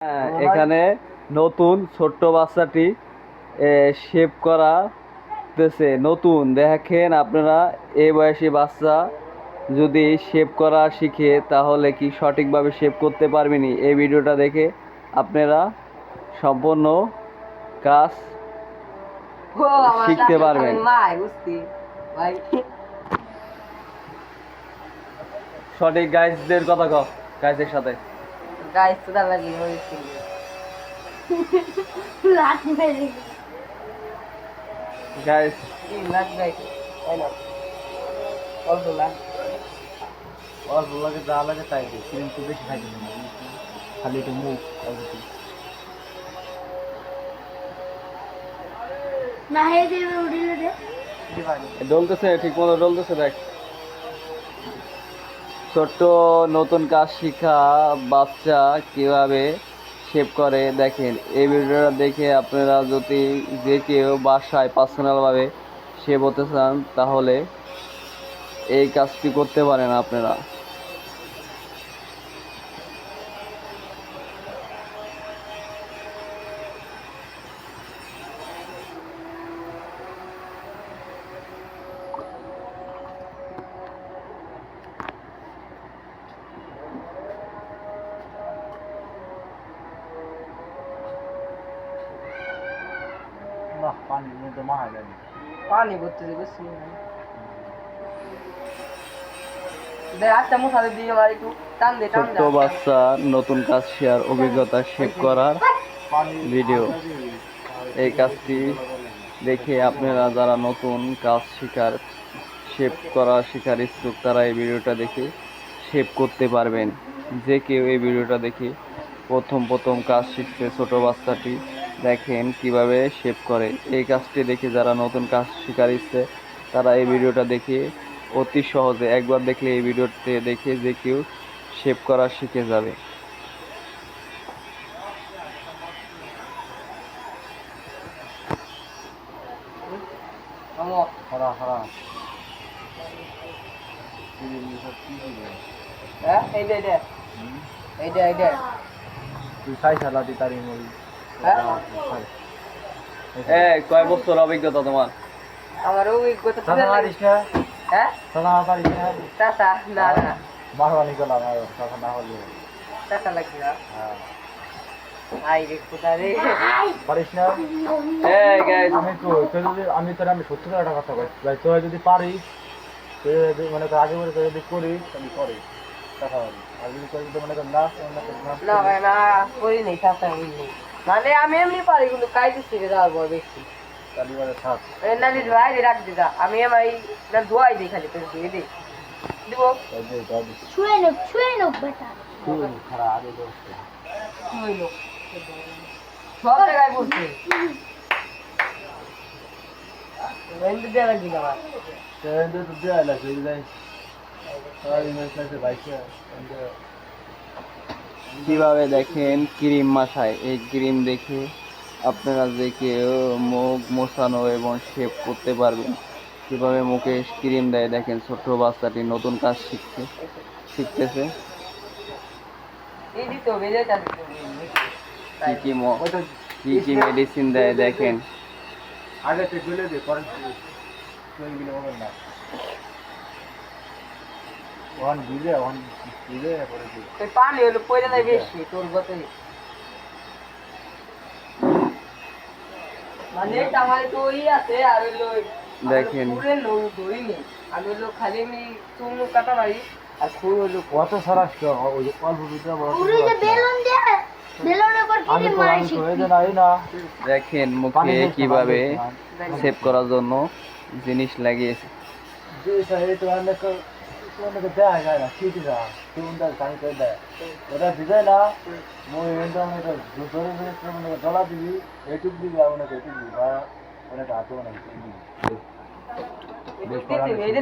হ্যাঁ, এখানে নতুন ছোট্ট বাচ্চাটি শেপ করা তেছে নতুন দেখেন আপনারা এই বয়সী বাচ্চা যদি শেপ করা শিখে তাহলে কি সঠিকভাবে শেপ করতে পারবেনি? এই ভিডিওটা দেখে আপনারা সম্পূর্ণ কাজ শিখতে পারবেন। সঠিক গাইজদের কথা কও গাইজের সাথে। গাইস তো দাদা কি হয়েছে লাট মেরে গাইজ তিন লাখ গাইস তাই না অল্প লাখ অল্প লাগে যা লাগে তাই দিই কিন্তু বেশি খাই না খালি একটু মুখ অল্প না হে দেবে উড়িলে দে ডলতেছে ঠিক মতো ডলতেছে দেখ ছোট্ট নতুন কাজ শিখা বাচ্চা কীভাবে শেপ করে, দেখেন, এই ভিডিওটা দেখে আপনারা যদি যে কেউ বাসায় পার্সোনালভাবে শেপ হতে চান, তাহলে এই কাজটি করতে পারেন আপনারা। না পানি মধ্যে মাহা যায়নি পানি ভর্তি বুঝছি ছোট্ট বাচ্চা নতুন কাজ শেয়ার অভিজ্ঞতা শেপ করার ভিডিও এই কাজটি দেখে আপনারা যারা নতুন কাজ শিকার শেপ করা শিকার ইচ্ছুক তারা এই ভিডিওটা দেখে শেপ করতে পারবেন যে কেউ এই ভিডিওটা দেখে প্রথম প্রথম কাজ শিখছে ছোট বাচ্চাটি দেখেন কীভাবে শেপ করে। এই কাজটি দেখে যারা নতুন কাজ শিকার ইচ্ছে তারা এই ভিডিওটা দেখে অতি সহজে একবার দেখলে এই ভিডিওতে দেখে যে কেউ শেপ করা শিখে যাবে। আমার খারা খারা হ্যাঁ এই দে দে এই দে এই দে তুই সাই সালাদি তারি হ্যাঁ কয় বছর অভিজ্ঞতা তোমার? আমার অভিজ্ঞতা হ্যাঁ? চাচা না? না মারওয়ানি না হলে। চাচা লাগবে না। হ্যাঁ। আমি আমি তোর আমি সত্যি করে একটা কথা কই। ভাই তুই যদি পারিস মানে আগে বলে তুই যদি করিস তাহলে করিস কথা বলি আর যদি যদি মনে কর না না। না ভাই না করি নেই চাচা মানে আমি এমনি পারি কিন্তু কাইতে শিখে যাওয়ার পর বেশি। তাহলে এবারে থাক। রাখ দিদা আমি এমআই না ধোয়াই দিই খালি তোর দিয়ে দিই। দিব? ছুঁয়ে নোক ছুঁয়ে নোক বেটা। তুই খারা আগে দোস কি হইল সব জায়গায় রেন্ট দেওয়া লাগবে না আমার। তুই তো তুই আইলা তুই সারা দিন বাইকে কীভাবে দেখেন ক্রিম মাসায় এই ক্রিম দেখে আপনারা কেউ মুখ মোছানো এবং শেপ করতে পারবেন। কীভাবে মুখে ক্রিম দেয় দেখেন, ছোট্ট বাচ্চাটি নতুন কাজ শিখছে, শিখতেছে। কি কি মেডিসিন দেয় দেখেন। আগে দে। দিলে দিলে পরে পানি হলো নাই বেশি তোর গতে। মানে আমার তো ওই আছে আর হইল দেখেন। পুরে লো ধরি নেই আমি হইল খালি আমি চুন কাটা মারি। আর খুব হইল কত সারা ওই যে অল্প ভিতরে বড় বেলুন দে বেলুনের উপর আমি কিনে তো মারি আমি তো শিখবি এই যে নাই না। দেখেন মুখে কীভাবে সেভ করার জন্য জিনিস লাগিয়েছে। যে এই তো অনেক অনেক দেয়া যায় না ঠিক না তুই পানি করে দেয় ওটা দিবে না মই এটা অনেক ধরে ধরে মানে ডলা দিবি এইটুক দিবি আর অনেক এইটুক দিবি বা হাতে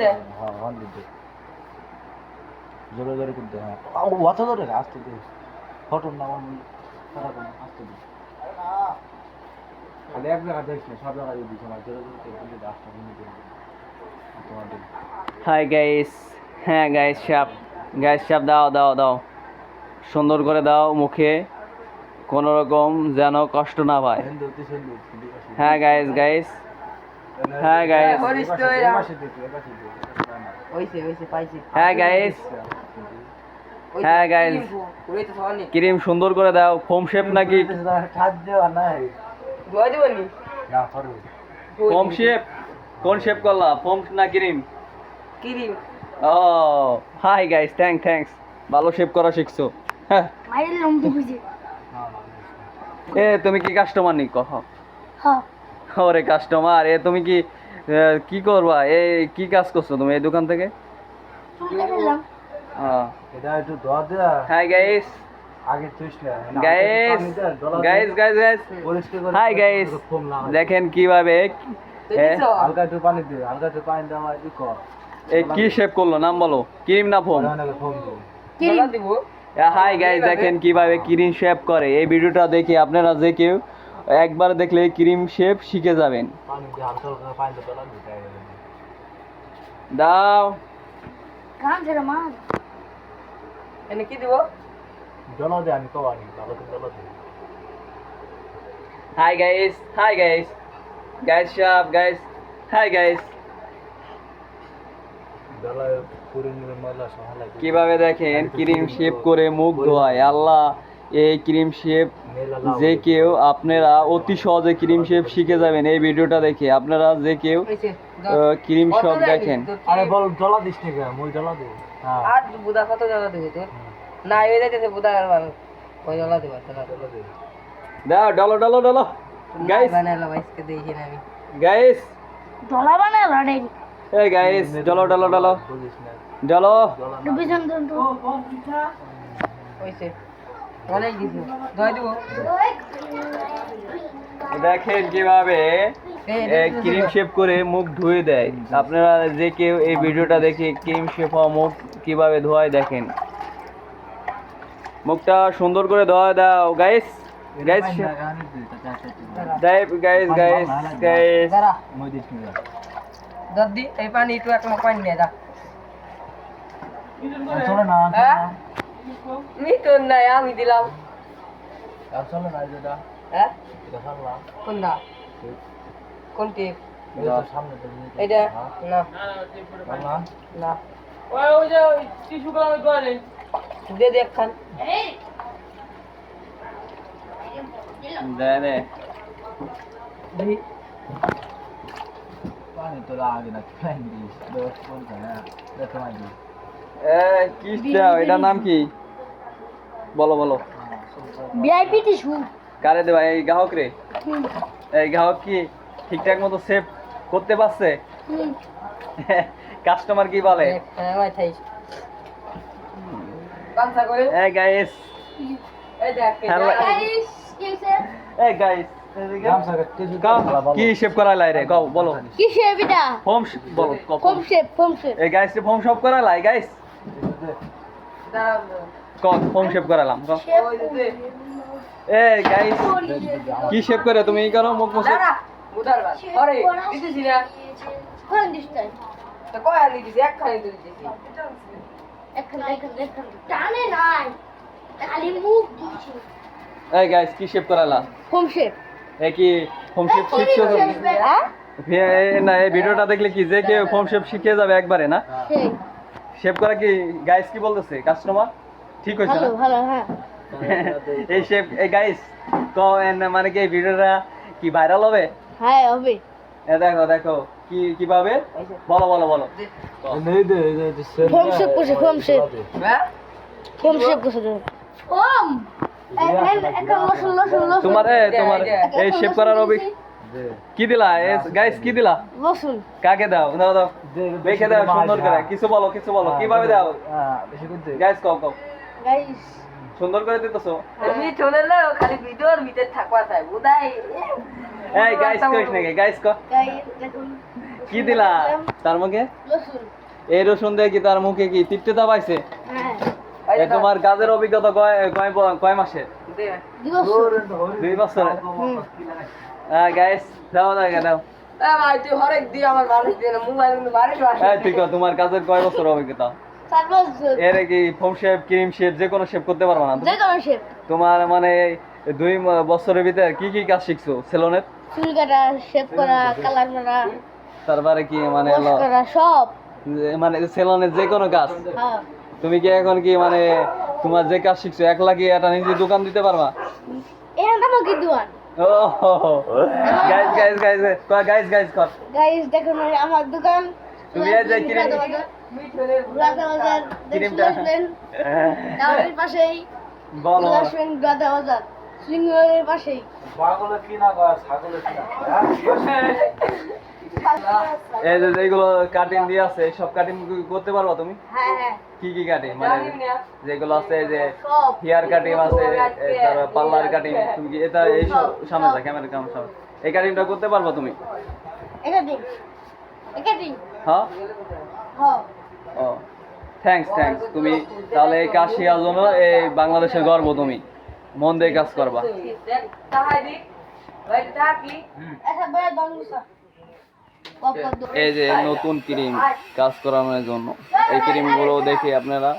দে হ্যাঁ হ্যাঁ দিতে জোরে জোরে করতে হ্যাঁ অত জোরে আসতে দে ফটোর নাম আমি সারাক্ষণ আসতে দে খালি এক জায়গা দেখিস না সব জায়গায় দিস আমার জোরে জোরে আসতে হাই গাইস হ্যাঁ গাইস সাপ গাইস সাপ দাও দাও দাও। সুন্দর করে দাও মুখে। কোনো রকম যেন কষ্ট না পায়। হ্যাঁ গাইস গাইস হ্যাঁ পাইছি। হ্যাঁ গাইস হ্যাঁ, তো সবাই ক্রিম সুন্দর করে দাও। ফোম শেপ নাকি? ফোম শেপ কোন শেপ করলা? ফোম না ক্রিম? কিরিম। ও হাই গাইস থ্যাংক থ্যাঙ্কস ভালো শেপ করা শিখছো। হ্যাঁ। এ তুমি কি কাস্টমার নি? কহ। হ্যাঁ ওরে কাস্টমার এ তুমি কি কি করবা? এই কি কাজ করছ তুমি এই দোকান থেকে? এটা একটু দোয়া দেয়া। হাই গাইস আগে তুইস না guys guys guys guys hi guys দেখেন কীভাবে। এ, হালকা একটু পানি দে হালকা একটু পানি দেওয়া ই কর। এই কি শেপ করল? নাম বলো। ক্রিম না ফোম? হাই গাইস দেখেন কীভাবে ক্রিম শেপ করে। এই ভিডিওটা দেখে আপনারা যে কেউ একবার দেখলে ক্রিম শেপ শিখে যাবেন। দাও। এনে কি দিব? জল দে আমি কও আনি ভালো করে জল দে। Hi guys hi guys guys শাপ guys hi guys জল পুরি নিয়ে ময়লা সহ লাগে কীভাবে দেখেন ক্রিম শেপ করে মুখ ধোয়ায়। আল্লাহ এই ক্রিম শেপ যে কেউ আপনারা অতি সহজে ক্রিম শেপ শিখে যাবেন এই ভিডিওটা দেখে। আপনারা যে কেউ ক্রিম সব দেখেন। আরে বল জলা দিস না কেন? মই জলা দে। হ্যাঁ। আর বুদা কত জ্বালা দেবে তোর? না এই যাইতেছে বুদা আর মানুষ ওই জ্বালা দেবে জলা দে। দাও ডলো ডলো ডলো গাইস বানাইলো বাইসকে দেখি না আমি। গাইস ডলা বানায় লড়াই এই গাইস ডলো ডলো ডলো ডলো দেখেন কীভাবে ক্রিম শেপ করে মুখ ধুয়ে দেয়। আপনারা যে কেউ এই ভিডিওটা দেখে ক্রিম শেপ হওয়া মুখ কীভাবে ধোয়ায় দেখেন। মুখটা সুন্দর করে ধোয়া দাও guys guys guys guys guys না দদ্দি এই পানি একটু এক মগ পানি নিয়ে যা। চলে না হ্যাঁ? মিটন নাই আমি দিলাম। আর চলে না যেটা হ্যাঁ? এটা কোনটা? কোনটি? এটা তো সামনে তো এটা না। না। দে দেখ খান দে দে। দেখি পানি তো লাগে না ফ্যান দিস দশ কোন না দেখো না দিস এ কি দাও এটার নাম কি? বলো বলো। ভিআইপি টিস্যু কারে দেবা এই গ্রাহক রে? এই গ্রাহক কি ঠিকঠাক মতো সেভ করতে পারছে? কাস্টমার কি বলে? হ্যাঁ ভাই থাই পাঁচটা করে এই গাইস এই হ্যালো। দেখ। গাইস কি শেপ করা লাই রে? কও বলো। কি শেপ এটা? ফোম বলো ফোম শেপ ফোম শেপ এই গাইস সব করা লাই গাইস ক শেপ করালাম ক। এই গাইস কি শেপ করে তুমি? এই করো মুখ মুছে। দাঁড়া, আরে, দিতেছি না। কোন দিশটাই তো কয় আনি দিছি, একখানি দিতেছি। এখন এখন এখন টানে নাই। খালি মুখ দিছি। এই গাইস কি শেপ করালা? ফোম শেপ কি ফোম শেপ শিখছো? হ্যাঁ? না এই ভিডিওটা দেখলে কি যে কেউ ফোম শেপ শিখে যাবে একবারে না? সেই। শেপ করা কি গাইস কি বলতেছে? কাস্টমার ঠিক হয়েছে ভালো ভালো হ্যাঁ। এই শেপ এই গাইস তো এন- মানে কি এই ভিডিওটা কি ভাইরাল হবে? হ্যাঁ হবে। এ দেখো দেখো কি কীভাবে বলো বলো বলো। নেই দে এই যে ফোম শেপ করছে ফোম হ্যাঁ? তোমার তোমার এই শেপ করার অভি দে কি দিলা গাইস কি দিলা? লসুন। কাকে দাও? দাও দাও দেখে দাও সুন্দর করে। কিছু বলো কিছু বলো। কীভাবে দাও? হ্যাঁ বেশি করে গাইস কও কও। গাইস সুন্দর করে দিতেছো? এমনি চলে এলো, খালি ভিডিওর ভিতর থাকবা চাই বুধাই এই গাইস কইস নাকি? গাইস ক গাইস দেখুন। কি দিলা? তার মুখে? লসুন। এই রসুন দিয়ে কি তার মুখে কি তিক্ততা পাইছে? হ্যাঁ তোমার কাজের অভিজ্ঞতা কয় কয় কয়। দিবস দুই গাইস দাও দাও দাও। আছে, তোমার কাজের কয় বছর অভিজ্ঞতা? এর কি ফোম শেপ ক্রিম শেপ যে কোনো শেপ করতে পারবা না যে কোনো শেপ তোমার মানে দুই বছরের ভিতরে কি কি কাজ শিখছো? সেলনের? চুল কাটা শেভ করা কালার মারা তারপরে কি মানে করা সব। মানে সেলনের যে কোনো কাজ? হ্যাঁ। তুমি কি এখন কি মানে তোমার যে কাজ শিখছো এক লাখে একটা নিজে দোকান দিতে পারবা? এখানে আমাকে দুয়ান ও guys guys guys guys guys কর। গাইস দেখুন আমার দোকান। তুমি এই যে কিনে- গুলাতা বাজার ক্রিমটা। টাওয়ারের পাশেই বলো। বাজার পাশেই। কি না কর কি না এই যে যেগুলো কাটিং দিয়ে আছে সব কাটিং করতে পারবা তুমি? কি কি কাটিং মানে যেগুলো আছে যে সব হেয়ার কাটিং আছে তারপর পার্লার কাটিং তুমি কি এটা এই সব। সামনে যা ক্যামেরা ক্যামেরা সামনে এই কাটিংটা করতে পারবা তুমি? হ্যাঁ? হ্যাঁ। ও থ্যাঙ্কস থ্যাঙ্কস তুমি তাহলে এই কাজ শেখার জন্য এই বাংলাদেশের গর্ব তুমি। মন দিয়ে কাজ করবা তাহাই দি বাইরে থাকি এটা বড় দংসা এই যে নতুন ক্রিম কাজ করানোর জন্য। এই ক্রিমগুলো দেখে আপনারা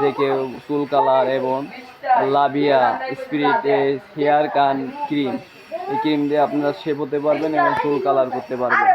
যে কেউ চুল কালার এবং লাভিয়া স্পিরিট হেয়ার কান ক্রিম, এই ক্রিম দিয়ে আপনারা শেপ হতে পারবেন এবং চুল কালার করতে পারবেন।